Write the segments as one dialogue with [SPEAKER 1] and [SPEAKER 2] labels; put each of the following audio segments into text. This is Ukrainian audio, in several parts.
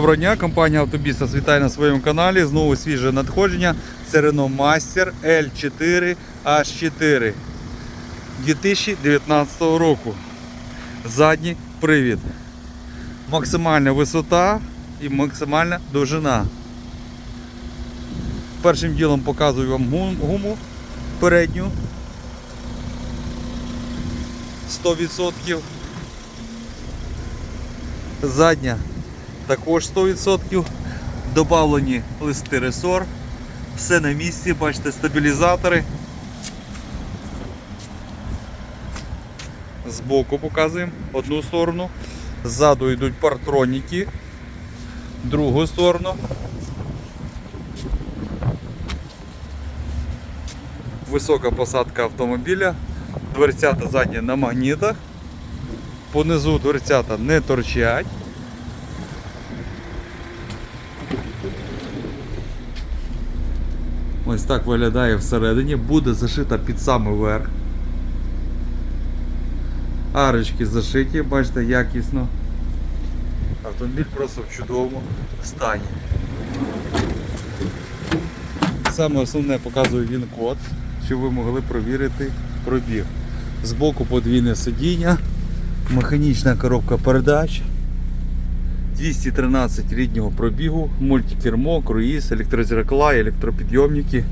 [SPEAKER 1] Доброго дня, компанія Автобіса вітає на своєму каналі. Знову свіже надходження. Це Renault Master L4 H4 2019 року. Задній привід. Максимальна висота і максимальна довжина. Першим ділом показую вам гуму передню. 100%. Задня також 100%. Добавлені листи ресор. Все на місці, бачите, стабілізатори. Збоку показуємо одну сторону. Ззаду йдуть партроніки. Другу сторону. Висока посадка автомобіля. Дверцята задні на магнітах. Понизу дверцята не торчать. Ось так виглядає всередині, буде зашита під самий верх. Арочки зашиті, бачите, якісно. Автомобіль просто в чудовому стані. Саме основне показує він код, щоб ви могли провірити пробіг. Збоку подвійне сидіння, механічна коробка передач. 213 ріднього пробігу, мультикермо, круїз, електрозеркала, електропідйомники.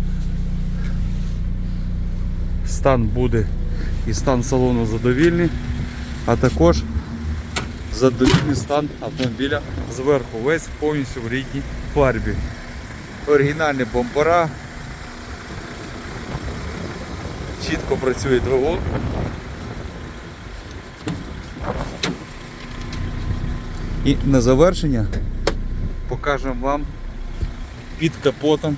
[SPEAKER 1] Стан буде і стан салону задовільний, а також задовільний стан автомобіля зверху, весь повністю в рідній фарбі. Оригінальні бампера. Чітко працює двигун. І на завершення покажемо вам під капотом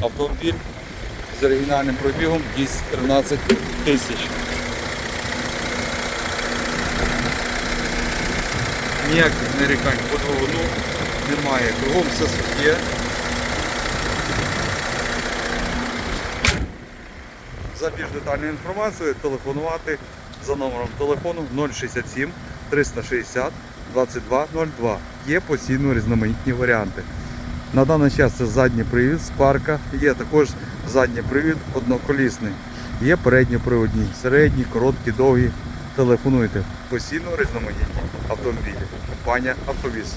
[SPEAKER 1] автомобіль з оригінальним пробігом 213 тисяч. Ніяких нарікань по двигуну немає. Кругом все сухе. За більш детальною інформацією телефонувати за номером телефону 067 360 2202. Є постійно різноманітні варіанти. На даний час це задній привід з парка, є також задній привід одноколісний. Є передньоприводні, середні, короткі, довгі. Телефонуйте. Постійно різноманітні автомобілі. Компанія Автобіс.